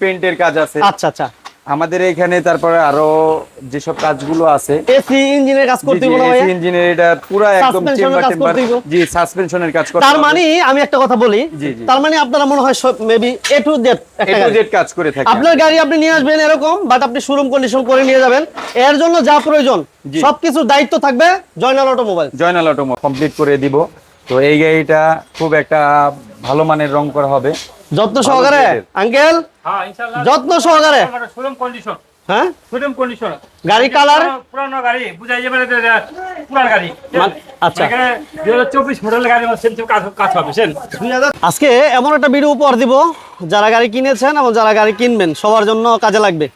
পেইন্টের কাজ আছে। আচ্ছা আচ্ছা। আমাদের এখানে তারপরে আরও যেসব কাজগুলো আছে এসি ইঞ্জিনের কাজ করতে হবে না ভাইয়া? ইঞ্জিনের এটা পুরো একদম চেম্বার হবে। জি সাসপেনশনের কাজ করতে তার মানে আমি একটা কথা বলি। তার মানে আপনারা মনে হয় maybe A to Z A to Z কাজ করে থাকি আপনার গাড়ি আপনি নিয়ে আসবেন এরকম বাট আপনি শোরুম কন্ডিশন করে নিয়ে যাবেন। এর জন্য যা প্রয়োজন। সবকিছুর দায়িত্ব থাকবে Joynal automobile. Joynal auto complete করে দিব। তো এই গাড়িটা খুব একটা ভালো মানের রং করা হবে। যত্ন সহকারে আঙ্কেল? হ্যাঁ ইনশাআল্লাহ। যত্ন সহকারে। হ্যাঁ? কন্ডিশন গাড়ি কালার পুরানো গাড়ি বুঝাই যাবে পুরান গাড়ি। মানে- আচ্ছা। চব্বিশ মডেলের গাড়ি কাজ কাজ হবে সেন আজকে এমন একটা ভিডিও উপহার দিব যারা গাড়ি কিনেছেন এবং যারা গাড়ি কিনবেন সবার জন্য কাজে লাগবে।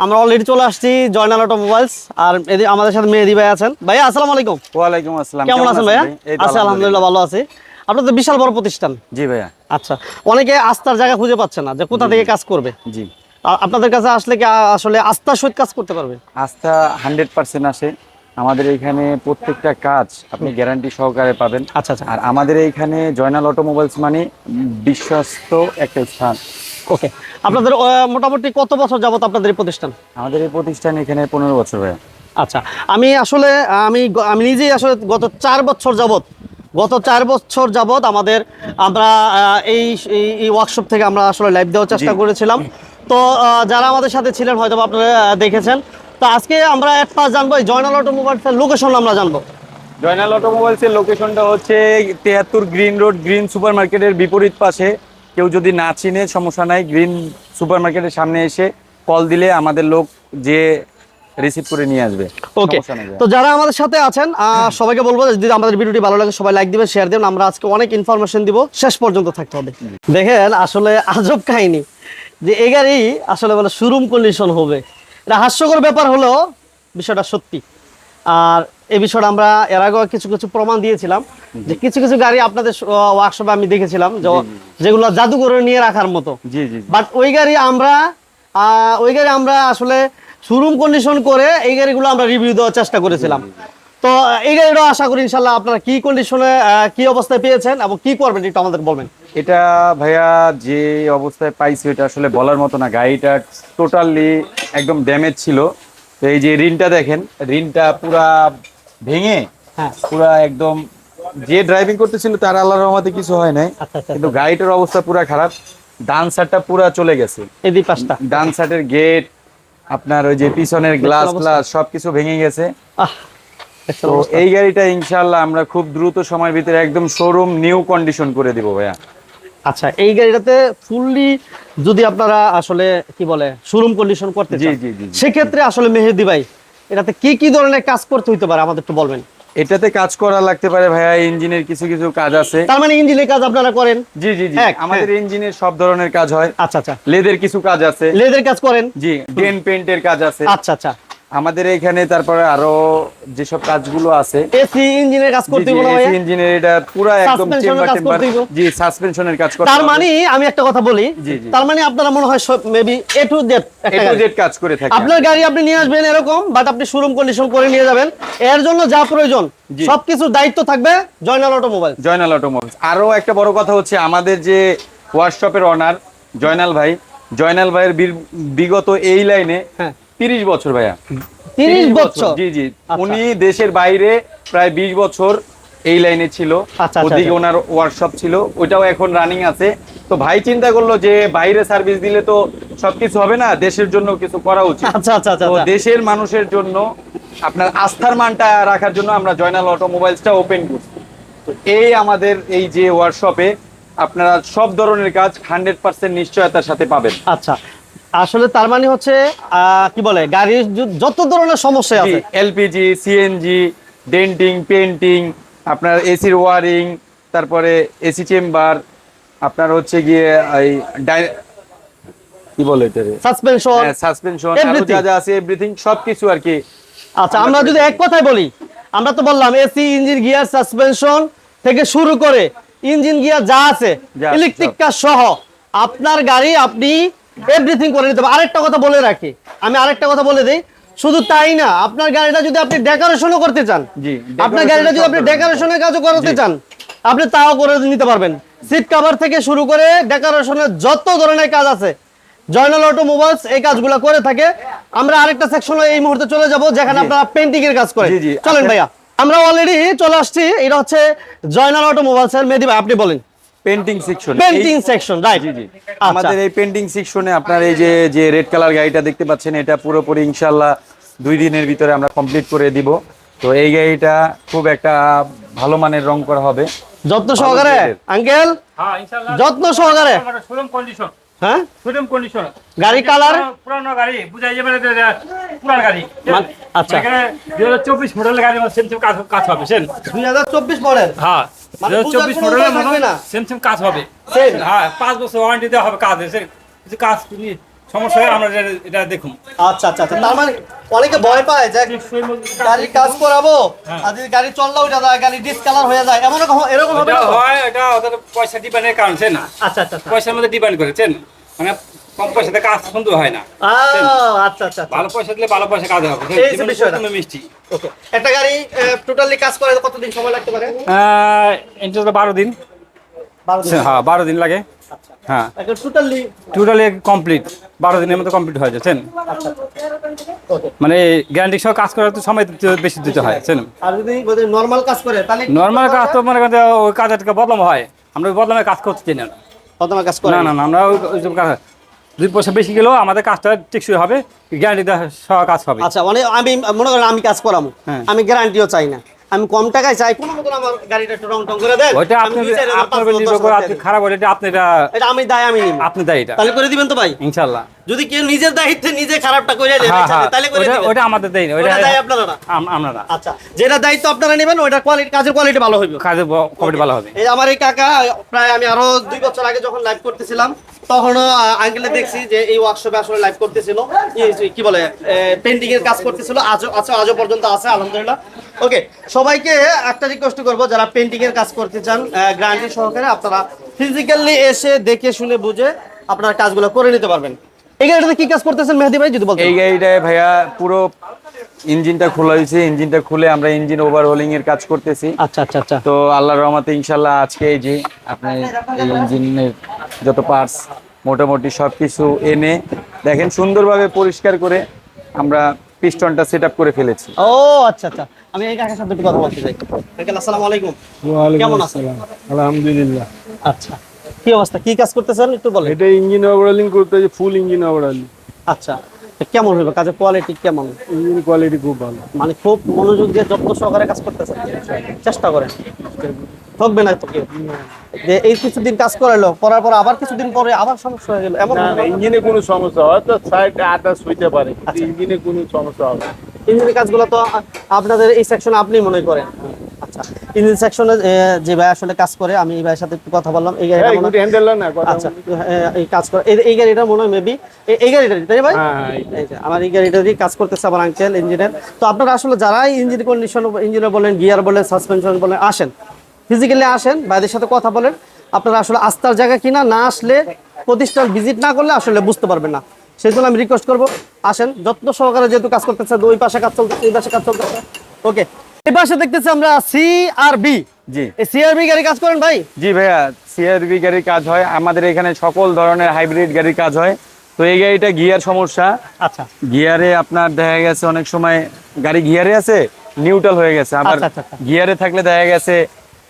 আমরা অলরেডি চলে আসছি জয়নাল অটোমোবাইলস আর এদি- আমাদের সাথে মেহেদি ভাই আছেন। ভাইয়া আসসালামু আলাইকুম। ওয়ালাইকুম আসসালাম কেমন আছেন ভাইয়া? এই তো আচ্ছা আলহামদুলিল্লাহ। ভালো আছি। আপনার তো বিশাল বড় প্রতিষ্ঠান। জি ভাইয়া। আচ্ছা অনেকে আস্থার জায়গা খুঁজে পাচ্ছে না যে কোথা থেকে কাজ করবে। জি। আপনাদের কাছে আসলে কি আসলে আস্থার সহিত কাজ করতে পারবে? আস্থা হান্ড্রেড পার্সেন্ট আসে। আমাদের এখানে প্রত্যেকটা কাজ আপনি গ্যারান্টি সহকারে পাবেন। আচ্ছা আচ্ছা। আর আমাদের এইখানে জয়নাল অটোমোবাইলস মানে বিশ্বস্ত একটা স্থান। ওকে আপনাদের মোটামুটি কত বছর যাবত আপনাদের এই প্রতিষ্ঠান? আমাদের এই প্রতিষ্ঠান এখানে পনেরো বছর ভাইয়া। আচ্ছা আমি আসলে আমি আমি নিজেই আসলে গত চার বছর যাবত গত চার বছর যাবৎ আমাদের আমরা এই ওয়ার্কশপ থেকে আমরা আসলে লাইভ দেওয়ার চেষ্টা করেছিলাম। তো যারা আমাদের সাথে ছিলেন হয়তো আপনারা দেখেছেন। তো আজকে আমরা এক পাশ জানব জয়নাল অটোমোবাইলসের লোকেশন আমরা জানব। জয়নাল অটোমোবাইলসের লোকেশনটা হচ্ছে তেহাত্তর গ্রিন রোড গ্রিন সুপার মার্কেটের বিপরীত পাশে। কেউ যদি না চিনে সমস্যা নাই গ্রিন সুপার মার্কেটের সামনে এসে কল দিলে আমাদের লোক যে রিসিভ করে নিয়ে আসবে। ওকে তো যারা আমাদের সাথে আছেন সবাইকে বলব যদি আমাদের ভিডিওটি ভালো লাগে সবাই লাইক দিবেন শেয়ার দিবেন। আমরা আজকে অনেক ইনফরমেশন দিব শেষ পর্যন্ত থাকতে হবে। দেখেন আসলে আজব কাহিনী যে এই গাড়ি আসলে বলে শোরুম কন্ডিশন হবে। এটা হাস্যকর ব্যাপার হলো বিষয়টা সত্যি। আর এই বিষয়টা আমরা এর আগেও কিছু কিছু প্রমাণ দিয়েছিলাম যে কিছু কিছু গাড়ি আপনাদের ওয়ার্কশপে আমি দেখেছিলাম যে যেগুলো জাদুঘরে নিয়ে রাখার মতো। বাট ওই গাড়ি আমরা ওই গাড়ি আমরা আসলে শোরুম কন্ডিশন করে এই গাড়িগুলো আমরা রিভিউ দেওয়ার চেষ্টা করেছিলাম। তো এই গাড়িটা আশা করি ইনশাল্লাহ আপনারা কি কন্ডিশনে কি অবস্থায় পেয়েছেন এবং কি করবেন একটু আমাদের বলবেন। এটা ভাইয়া যে অবস্থায় পাইছি এটা আসলে বলার মতো না গাড়িটা টোটালি একদম ড্যামেজ ছিল। তো এই যে রিনটা দেখেন রিনটা পুরা ভেঙে হ্যাঁ। পুরা একদম যে ড্রাইভিং করতেছিল তার আল্লাহর রহমতে কিছু হয় নাই। আচ্ছা আচ্ছা কিন্তু গাড়িটার অবস্থা পুরা খারাপ ডান সাইডটা পুরা চলে গেছে। ডান সাইডের গেট আপনার ওই যে পিছনের গ্লাস? গ্লাস সবকিছু ভেঙে গেছে তো এই গাড়িটা ইনশাল্লাহ আমরা খুব দ্রুত সময়ের ভিতরে একদম শোরুম নিউ কন্ডিশন করে দিব ভাইয়া আচ্ছা এই গাড়িটাতে ফুললি যদি আপনারা আসলে কি বলে শোরুম কন্ডিশন করতে চান। সেক্ষেত্রে আসলে মেহেদি ভাই এটাতে কি কি ধরনের কাজ করতে হইতে পারে আমাদের একটু বলবেন এটাতে কাজ করা লাগতে পারে ভাইয়া ইঞ্জিনের কিছু কিছু কাজ আছে। তার মানে ইঞ্জিনের কাজ আপনারা করেন? জি জি জি। হ্যাঁ, আমাদের ইঞ্জিনের সব ধরনের কাজ হয়। আচ্ছা আচ্ছা। লেদের কিছু কাজ আছে। লেদের কাজ করেন? জি ডেন পেইন্টের কাজ আছে। আচ্ছা আচ্ছা। আমাদের এখানে তারপরে আরও যেসব কাজগুলো আছে এসি ইঞ্জিনের কাজ করতে হবে না ভাইয়া? ইঞ্জিনের এটা পুরো একদম চেম্বার হবে। জি সাসপেনশনের কাজ করতে তার মানে আমি একটা কথা বলি। তার মানে আপনারা মনে হয় maybe A to Z A to Z কাজ করে থাকি আপনার গাড়ি আপনি নিয়ে আসবেন এরকম বাট আপনি শোরুম কন্ডিশন করে নিয়ে যাবেন এর জন্য যা প্রয়োজন। সবকিছুর দায়িত্ব থাকবে জয়নাল অটোমোবাইল জয়নাল অটোমোবাইলস আরও একটা বড় কথা হচ্ছে আমাদের যে ওয়ার্কশপের অনার জয়নাল ভাই জয়নাল ভাইয়ের বিগত এই লাইনে হ্যাঁ তিরিশ বছর ভাইয়া। তিরিশ বছর জি জি। আচ্ছা। উনি দেশের বাইরে প্রায় বিশ বছর এই লাইনে ছিল। আচ্ছা, ওদিকে আচ্ছা। ওনার ওয়ার্কশপ ছিল। ওইটাও এখন রানিং আছে। তো ভাই চিন্তা করল যে বাইরে সার্ভিস দিলে তো সবকিছু হবে না দেশের জন্য কিছু করা উচিত। আচ্ছা আচ্ছা আচ্ছা তো। দেশের মানুষের জন্য আপনার আস্থার মানটা রাখার জন্য আমরা জয়নাল অটোমোবাইলসটা ওপেন করছি। তো এই আমাদের এই যে ওয়ার্কশপে আপনারা সব ধরনের কাজ হান্ড্রেড পার্সেন্ট নিশ্চয়তার সাথে পাবেন। আচ্ছা। আসলে তার মানে হচ্ছে কি বলে গাড়ির যত ধরনের সমস্যা আছে। এলপিজি সিএনজি ডেন্টিং পেন্টিং আপনার এসির ওয়ারিং তারপরে এসি চেম্বার আপনার হচ্ছে গিয়ে এই কি বলে এটা সাসপেনশন সাসপেনশন আরও যা যা আছে এভরিথিং সবকিছু আর কি। আচ্ছা আমরা যদি এক কথায় বলি আমরা তো বললাম এসি ইঞ্জিন গিয়ার সাসপেনশন থেকে শুরু করে ইঞ্জিন গিয়ার যা আছে ইলেকট্রিক। কাজ সহ আপনার গাড়ি আপনি এভরিথিং করে নিতে পারেন আরেকটা কথা বলে রাখি। আমি আরেকটা কথা বলে দিই। শুধু তাই না আপনার গাড়িটা যদি আপনি ডেকোরেশনও করতে চান জি, আপনার গাড়িটা যদি আপনি ডেকোরেশনের কাজও করাতে। চান আপনি তাও করে নিতে পারবেন। সিট কভার থেকে শুরু করে ডেকোরেশনের যত ধরনের কাজ আছে জয়নাল অটোমোবাইলস এই কাজগুলো করে থাকে। আমরা আরেকটা সেকশনে এই মুহূর্তে চলে যাব যেখানে। আপনারা পেন্টিং এর কাজ করেন। চলেন আচ্ছা। ভাইয়া। আমরা অলরেডি চলে আসছি এটা হচ্ছে জয়নাল অটোমোবাইলস এর মেদি ভাই আপনি বলেন। Painting section painting section right জি জি। আমাদের এই পেন্টিং সেকশনে আপনার এই যে যে রেড কালার গাড়িটা দেখতে পাচ্ছেন এটা পুরোপুরি ইনশাল্লাহ দুই দিনের ভিতরে আমরা কমপ্লিট করে দিব। তো এই গাড়িটা খুব একটা ভালো মানের রং করা হবে। যত্ন সহকারে আঙ্কেল। হ্যাঁ যত্ন সহকারে। হ্যাঁ? কন্ডিশন গাড়ি কালার পুরানো গাড়ি বুঝাই যাবে না যে এটা পুরান গাড়ি। আচ্ছা। এখানে দুই হাজার চব্বিশ মডেলের গাড়ি সেম কাজ হবে সেন? মডেল হ্যাঁ। মানে দুই হাজার বুঝার চব্বিশ মডেলের উপায় না? সেম সেম কাজ হবে। হ্যাঁ পাঁচ বছর ওয়ারেন্টি দেওয়া হবে কাজ। কিছু কাজ তুমি সমস্যা হয় আমরা এটা- দেখুন। আচ্ছা আচ্ছা আচ্ছা। তার মানে অনেকে ভয় পায় যে গাড়ি কাজ করাবো হ্যাঁ। আর যদি গাড়ি চললেও উঠে যায় গাড়ি ডিসকালার হয়ে যায় এমন এরকম হবে? হয় এটা ওদের পয়সা ডিপেন্ডের কারণ না? আচ্ছা আচ্ছা আচ্ছা। পয়সার মধ্যে ডিপেন্ড করেছেন মানে কম পয়সাতে কাজ সুন্দর হয় না। আচ্ছা আচ্ছা আচ্ছা। ভালো পয়সা দিলে ভালো পয়সা কাজ হবে এই যে বিষয়টা। মিষ্টি। ওকে। একটা গাড়ি টোটালি কাজ করে কতদিন সময় লাগতে পারে? ইন্টারেস্ট বারো দিন। বারো দিন। হ্যাঁ বারো দিন লাগে। আচ্ছা। হ্যাঁ। টোটালি টোটালি কমপ্লিট বারো দিনের মধ্যে কমপ্লিট হয়ে যাচ্ছেন আচ্ছা মানে গ্যারান্টি সহ কাজ করার তো সময় বেশি দিতে হয় বুঝছেন আর যদি নর্মাল কাজ করে তাহলে নর্মাল কাজ তো মনে করেন ওই বদলাম হয়। আমরা বদলামে কাজ করতে চাই না। প্রথমে কাজ করে না না না আমরা ওই কাজ দুই পয়সা বেশি গেলেও আমাদের কাজটা টেকসই হবে গ্যারান্টি সহ কাজ হবে। আচ্ছা মানে আমি মনে করেন আমি কাজ করাবো হ্যাঁ। আমি গ্যারান্টিও চাই না। আমি কম টাকায় চাই কোনো মতন আমার গাড়িটা একটু রং টং করে দেন। ওইটা আপনি আপনার নির্ভর করে আপনি খারাপ হলে এটা আপনি এটা এটা আমি দায় আমি নিব। আপনি দায় এটা। তাহলে করে দিবেন তো ভাই। ইনশাল্লাহ। যদি কেউ নিজের দায়িত্বে নিজে খারাপটা করে দেয় হ্যাঁ হ্যাঁ। তাহলে করে ওইটা আমাদের দেয় না ওটা দায় আপনারা আমরা আচ্ছা যেটা দায়িত্ব আপনারা নেবেন ওইটা কোয়ালিটি কাজের কোয়ালিটি ভালো হইবে। কাজের কোয়ালিটি ভালো হবে। এই আমার এই কাকা প্রায় আমি আরও দুই বছর আগে যখন লাইভ করতেছিলাম তখনও আঙ্কেলে দেখছি যে এই ওয়ার্কশপে আসলে লাইভ করতেছিল। কি বলে পেন্টিং এর কাজ করতেছিল। আজও আচ্ছা আজও পর্যন্ত আছে আলহামদুলিল্লাহ। ওকে সবাইকে একটা রিকোয়েস্ট করব যারা পেন্টিং এর কাজ করতে চান গ্যারান্টি সহকারে আপনারা ফিজিক্যালি এসে দেখে শুনে বুঝে আপনারা কাজগুলো করে নিতে পারবেন। এই গাড়িটাতে কি কাজ করতেছেন মেহেদি ভাই? যদি বলতেন। এই গাড়িটায় ভাইয়া পুরো ইঞ্জিনটা খোলা হয়েছে ইঞ্জিনটা খুলে আমরা ইঞ্জিন ওভারহোলিং এর কাজ করতেছি। আচ্ছা আচ্ছা আচ্ছা। তো আল্লাহর রহমতে ইনশাল্লাহ আজকে এই যে আপনি এই ইঞ্জিনের যত পার্টস মোটামুটি সব কিছু এনে দেখেন সুন্দরভাবে পরিষ্কার করে আমরা পিস্টনটা সেট আপ করে ফেলেছি। ও আচ্ছা আচ্ছা। আমি এই কাকার সাথে একটু কথা বলতে চাই। আসসালামু আলাইকুম। কেমন আছেন? আলহামদুলিল্লাহ। আচ্ছা। কি অবস্থা? কি কাজ করতেছেন? একটু বলেন। এটা ইঞ্জিন ওভারঅলিং করতে ফুল ইঞ্জিন ওভারঅলিং আচ্ছা কেমন কাজের কোয়ালিটি কেমন? ইঞ্জিন কোয়ালিটি খুব ভালো। মানে খুব মনোযোগ দিয়ে যত্ন সহকারে কাজ করতেছেন? চেষ্টা করেন। ঠকবে না তো যে এই কিছুদিন কাজ করালো করার পর আবার কিছুদিন পরে আবার সমস্যা হয়ে গেল এমন ইঞ্জিনে কোনো সমস্যা হয়তো সাইড আটাশ হইতে পারে ইঞ্জিনে কোনো সমস্যা হবে। ইঞ্জিনের কাজগুলো তো আপনাদের এই সেকশন আপনি মনে করেন? আচ্ছা ইঞ্জিন সেকশনে যে ভাই আসলে কাজ করে আমি এই ভাইয়ের সাথে একটু কথা বললাম। এই গাড়িটা মনে হয়- হ্যান্ডেল না আচ্ছা এই কাজ করে এই- গাড়িটা মনে হয় মেবি এই গাড়িটা তাই ভাই? হ্যাঁ, হ্যাঁ, এই আমার এই গাড়িটারই কাজ করতেছে আমার আঙ্কেল ইঞ্জিনিয়ার তো আপনারা আসলে যারাই ইঞ্জিন কন্ডিশন ইঞ্জিনিয়ার বলেন গিয়ার বলেন সাসপেনশন বলেন আসেন। ফিজিক্যালি আসেন ভাইদের সাথে কথা বলেন। আপনারা আসলে আস্থার জায়গা কিনা না আসলে প্রতিষ্ঠান ভিজিট না করলে আসলে বুঝতে পারবেন না। সেই জন্য আমি রিকোয়েস্ট করব আসেন যত্ন সহকারে যেহেতু কাজ করতেছে ওই পাশে কাজ চলতেছে এই পাশে কাজ চলতেছে। ওকে দেখতেছি আমরা সি আর বি জি। এই সি আর বি গাড়ি কাজ করেন ভাই? জি ভাইয়া সিআরবি গাড়ির কাজ হয়। আমাদের এখানে সকল ধরনের হাইব্রিড গাড়ির কাজ হয়। তো এই গাড়িটা গিয়ার সমস্যা। আচ্ছা। গিয়ারে আপনার দেখা গেছে অনেক সময় গাড়ি গিয়ারে আছে নিউট্রাল হয়ে গেছে। আবার আচ্ছা, আচ্ছা, আচ্ছা। গিয়ারে থাকলে দেখা গেছে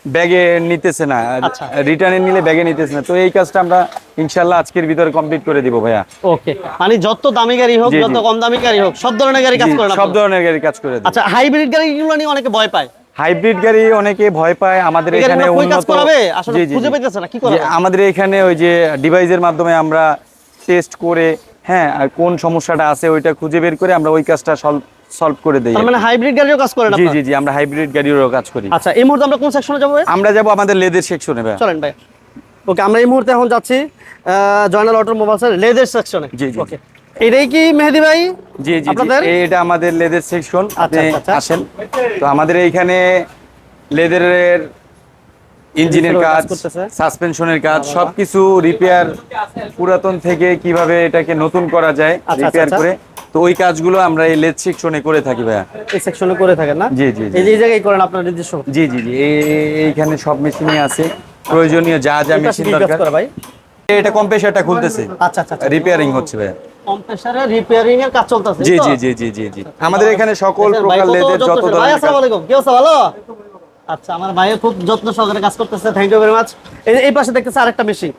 ব্যাগে নিতেছে না। আচ্ছা। রিটার্নে নিলে ব্যাগে নিতেছে না। তো এই কাজটা আমরা ইনশাল্লাহ আজকের ভিতরে কমপ্লিট করে দিব ভাইয়া। ওকে। মানে যত দামি গাড়ি হোক। যত কম দামি গাড়ি হোক সব ধরনের গাড়ি কাজ জি, করেন সব ধরনের গাড়ি কাজ করে আচ্ছা হাইব্রিড গাড়িগুলো নিয়ে অনেকে ভয় পায়। হাইব্রিড গাড়ি অনেকে ভয় পায় আমাদের এখানে উন্নত করাবে? আসলে খুঁজে। পাইতেছে না, কি জি, করাবে? আমাদের এখানে ওই যে ডিভাইসের মাধ্যমে আমরা টেস্ট করে হ্যাঁ আর কোন সমস্যাটা আছে ওইটা খুঁজে বের করে আমরা ওই কাজটা সলভ করে দেই মানে হাইব্রিড গাড়িও কাজ করেন জি জি জি আমরা হাইব্রিড গাড়িরও কাজ করি। আচ্ছা এই মুহূর্তে আমরা কোন সেকশনে যাব আমরা যাব আমাদের লেদের সেকশনে ভাই চলেন ভাই। ওকে আমরা এই মুহূর্তে এখন যাচ্ছি জয়নাল অটোমোবাইলসের লেদার সেকশনে জি, জি। ওকে এটাই কি মেহেদি ভাই? জি জি এটা আমাদের লেদের সেকশন আপনি আচ্ছা, আচ্ছা। আসেন। তো আমাদের এইখানে লেদারের ইঞ্জিনের কাজ সাসপেনশনের কাজ সবকিছু রিপেয়ার পুরাতন থেকে কীভাবে এটাকে নতুন করা যায় আচ্ছা, রিপেয়ার আচ্ছা। করে। তো ওই কাজগুলো আমরা এই লেদ সেকশনে করে থাকি ভাইয়া। এই সেকশনে করে থাকেন না? জি, জি। এই জায়গায় করেন আপনার নিজস্ব। জি জি জি। এই- এই- এইখানে সব মেশিনই আছে। প্রয়োজনীয় যা যা মেশিন দরকার। করে ভাই। এটা কম্প্রেসারটা খুলতেছে। আচ্ছা আচ্ছা আচ্ছা। রিপেয়ারিং হচ্ছে ভাই কম্প্রেসারে রিপেয়ারিং এর কাজ চলতেছে জি জি জি জি জি জি। আমাদের এখানে সকল প্রকার লেদের যত যত্নশীল। ভাই আসসালামু আলাইকুম। কি অবস্থা ভালো? আচ্ছা আমার ভাইয়ের খুব যত্ন সহকারে কাজ করতেছে। থ্যাংক ইউ ভেরি মাচ এই পাশে দেখতেছে আরেকটা মেশিন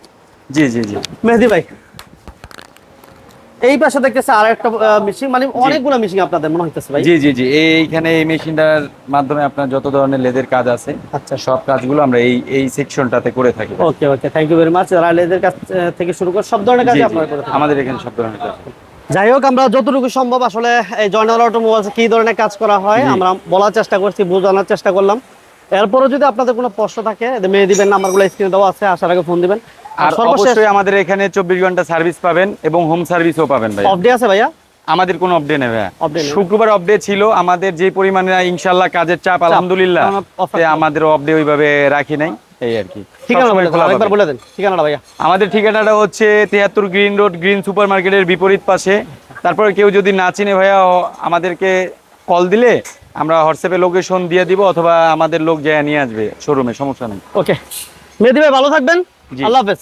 জি জি জি। মেহেদি ভাই। এই পাশে দেখতেছে আরেকটা মেশিন মানে অনেকগুলো মেশিন আপনাদের মনে হইতেছে ভাই। জি জি জি। এইখানে এই মেশিনটার মাধ্যমে আপনার যত ধরনের লেদের কাজ আছে আচ্ছা। সব কাজগুলো আমরা এই এই সেকশনটাতে করে থাকি। Okay okay thank you very much রাইলেদের কাছ আহ, থেকে শুরু করে সব ধরনের জি, কাজ আপনারা করে আমাদের এখানে সব ধরনের কাজ। যাই হোক আমরা যতটুকু সম্ভব আসলে এই জয়নাল অটোমোবাইলসে কি ধরনের কাজ করা হয় আমরা বলার চেষ্টা করছি বোঝানোর চেষ্টা করলাম। এরপরে যদি আপনাদের কোনো প্রশ্ন থাকে মেয়ে দিবেন নাম্বারগুলো স্ক্রিনে দেওয়া আছে আসার আগে ফোন দিবেন। আর অবশ্যই আমাদের এখানে চব্বিশ ঘণ্টা সার্ভিস পাবেন এবং হোম সার্ভিসও পাবেন ভাই অফ ডে আছে ভাইয়া? আমাদের কোনো আপডে নেই ভাইয়া। শুক্রবার আপডে ছিল আমাদের যে পরিমাণে ইনশাল্লাহ কাজের চাপ আলহামদুলিল্লাহ আমাদের আপডে ওইভাবে রাখি নাই এই আর কি। ঠিকানা বলে দেন আরেকবার বলে দেন ঠিকানাটা ভাইয়া। আমাদের ঠিকানাটা হচ্ছে তিয়াত্তর গ্রিন রোড গ্রিন সুপার মার্কেটের বিপরীত পাশে। তারপরে কেউ যদি না চিনে ভাইয়া আমাদেরকে কল দিলে আমরা হোয়াটসঅ্যাপে লোকেশন দিয়ে দিব অথবা আমাদের লোক যায় নিয়ে আসবে শোরুমে সমস্যা নেই। ওকে মেহেদি ভাই ভালো থাকবেন। আল্লাহ হাফেজ।